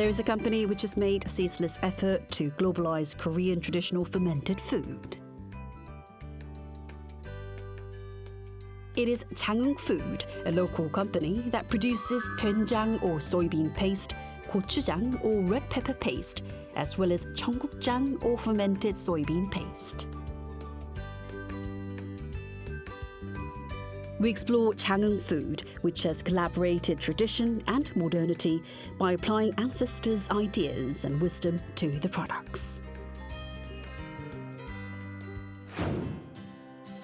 There is a company which has made a ceaseless effort to globalize Korean traditional fermented food. It is Changung Food, a local company that produces doenjang or soybean paste, gochujang or red pepper paste, as well as cheonggukjang or fermented soybean paste. We explore Changung Food, which has collaborated tradition and modernity by applying ancestors' ideas and wisdom to the products.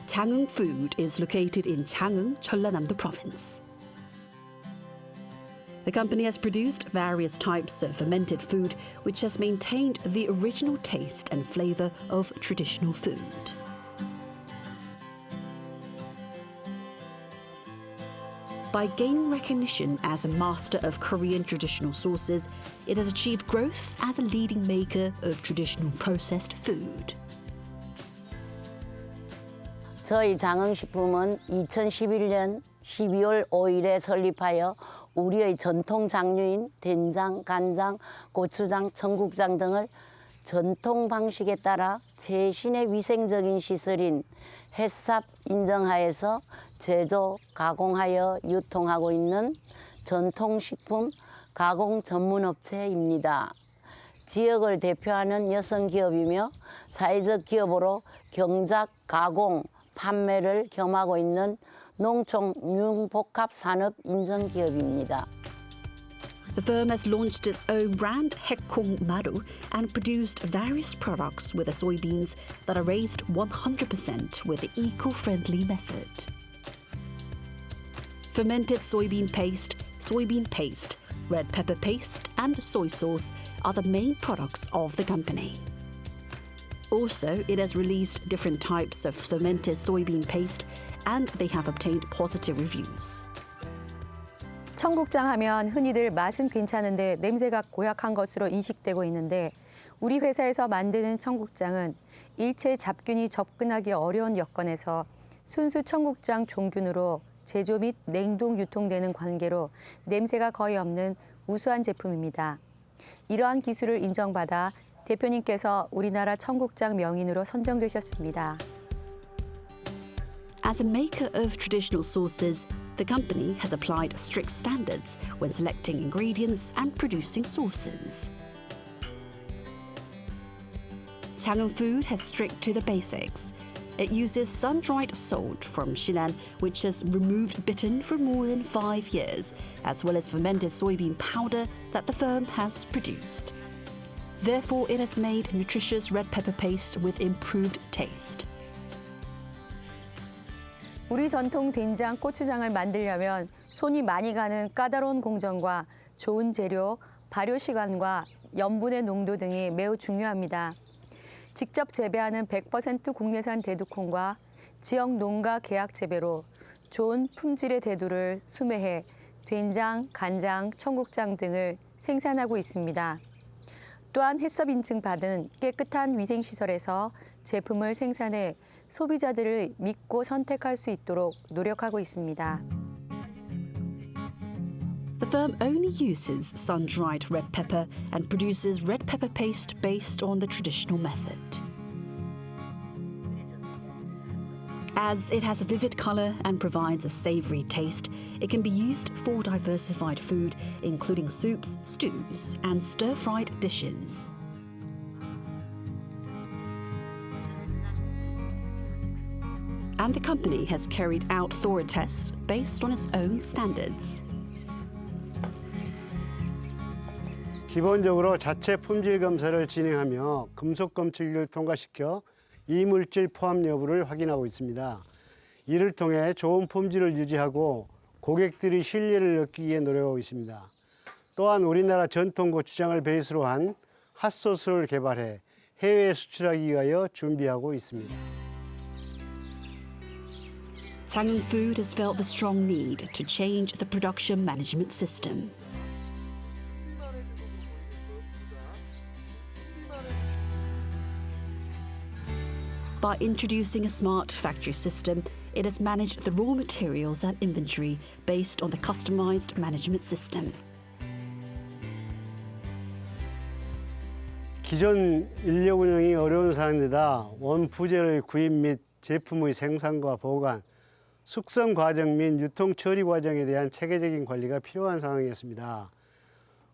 Changung Food is located in Changung, Jeollanam-do province. The company has produced various types of fermented food which has maintained the original taste and flavor of traditional food. By gaining recognition as a master of Korean traditional sauces, it has achieved growth as a leading maker of traditional processed food. 저희 장흥식품은 2011년 12월 5일에 설립하여 우리의 전통 장류인 된장, 간장, 고추장, 청국장 등을 전통 방식에 따라 최신의 위생적인 시설인 햇삽 인정하에서 제조, 가공하여 유통하고 있는 전통식품 가공 전문업체입니다. 지역을 대표하는 여성 기업이며 사회적 기업으로 경작, 가공, 판매를 겸하고 있는 농촌 융복합 산업 인증 기업입니다. The firm has launched its own brand, Hekong Maru, and produced various products with the soybeans that are raised 100% with the eco-friendly method. Fermented soybean paste, soybean paste, red pepper paste, and soy sauce are the main products of the company. Also, it has released different types of fermented soybean paste, and they have obtained positive reviews. 청국장 하면 흔히들 맛은 괜찮은데 냄새가 고약한 것으로 인식되고 있는데 우리 회사에서 만드는 청국장은 일체 잡균이 접근하기 어려운 여건에서 순수 청국장 종균으로 제조 및 냉동 유통되는 관계로 냄새가 거의 없는 우수한 제품입니다. 이러한 기술을 인정받아 대표님께서 우리나라 청국장 명인으로 선정되셨습니다. As a maker of traditional sauces, the company has applied strict standards when selecting ingredients and producing sauces. Changung Food has strict to the basics. It uses sun-dried salt from Shinan, which has removed bittern for more than five years, as well as fermented soybean powder that the firm has produced. Therefore, it has made nutritious red pepper paste with improved taste. 우리 전통 된장, 고추장을 만들려면 손이 많이 가는 까다로운 공정과 좋은 재료, 발효 시간과 염분의 농도 등이 매우 중요합니다. 직접 재배하는 100% 국내산 대두콩과 지역 농가 계약 재배로 좋은 품질의 대두를 수매해 된장, 간장, 청국장 등을 생산하고 있습니다. 또한 햇섭 인증 받은 깨끗한 위생시설에서 제품을 생산해 소비자들을 믿고 선택할 수 있도록 노력하고 있습니다. The firm only uses sun-dried red pepper and produces red pepper paste based on the traditional method. As it has a vivid colour and provides a savoury taste, it can be used for diversified food, including soups, stews, and stir-fried dishes. And the company has carried out thorough tests based on its own standards. 기본적으로 자체 품질 검사를 진행하며 금속 검출기를 통과시켜 이물질 포함 여부를 확인하고 있습니다. 이를 통해 좋은 품질을 유지하고 고객들이 신뢰를 느끼기에 노력하고 있습니다. 또한 우리나라 전통 고추장을 베이스로 한 핫소스를 개발해 해외에 수출하기 위하여 준비하고 있습니다. Changung Food has felt the strong need to change the production management system. By introducing a smart factory system, it has managed the raw materials and inventory based on the customized management system. 기존 인력 운영이 어려운 상황에다 원부재료의 구입 및 제품의 생산과 보관, 숙성 과정 및 유통 처리 과정에 대한 체계적인 관리가 필요한 상황이었습니다.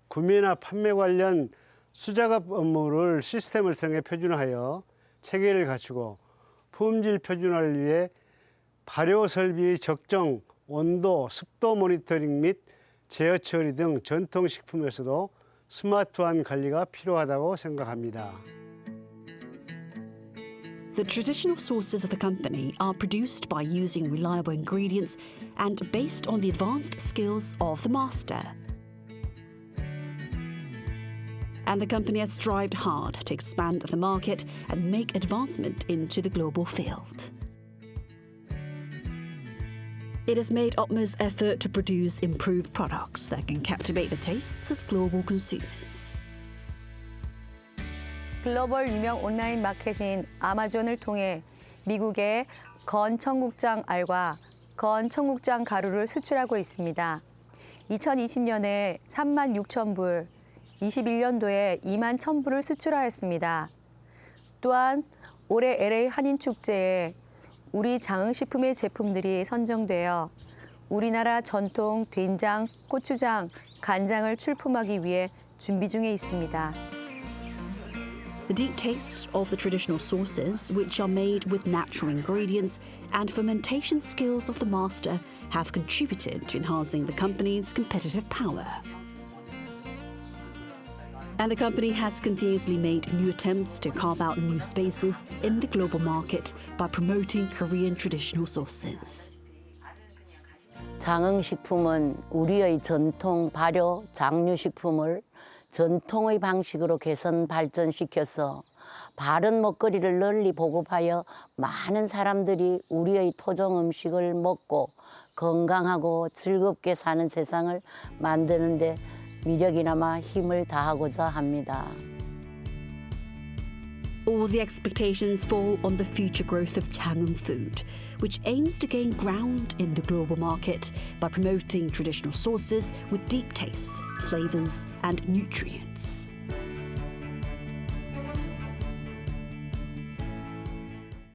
구매나 판매 관련 수작업 업무를 시스템을 통해 표준화하여 체계를 갖추고 품질 표준화를 위해 발효 설비의 적정 온도, 습도 모니터링 및 제어 처리 등 전통 식품에서도 스마트한 관리가 필요하다고 생각합니다. The traditional sauces of the company are produced by using reliable ingredients and based on the advanced skills of the master. And the company has strived hard to expand the market and make advancement into the global field. It has made utmost effort to produce improved products that can captivate the tastes of global consumers. 글로벌 유명 온라인 마켓인 아마존을 통해 미국에 건 청국장 알과 건 청국장 가루를 수출하고 있습니다. 2020년에 3만 6천 불, 21년도에 2만 1천 불을 수출하였습니다. 또한 올해 LA 한인 축제에 우리 장흥식품의 제품들이 선정되어 우리나라 전통 된장, 고추장, 간장을 출품하기 위해 준비 중에 있습니다. The deep taste of the traditional sauces, which are made with natural ingredients, and fermentation skills of the master have contributed to enhancing the company's competitive power. And the company has continuously made new attempts to carve out new spaces in the global market by promoting Korean traditional sauces. 장흥식품은 우리의 전통 발효 장류식품을 전통의 방식으로 개선 발전시켜서 바른 먹거리를 널리 보급하여 많은 사람들이 우리의 토종 음식을 먹고 건강하고 즐겁게 사는 세상을 만드는데 미력이나마 힘을 다하고자 합니다. All the expectations fall on the future growth of Chang'an Food, which aims to gain ground in the global market by promoting traditional sauces with deep tastes, flavors, and nutrients.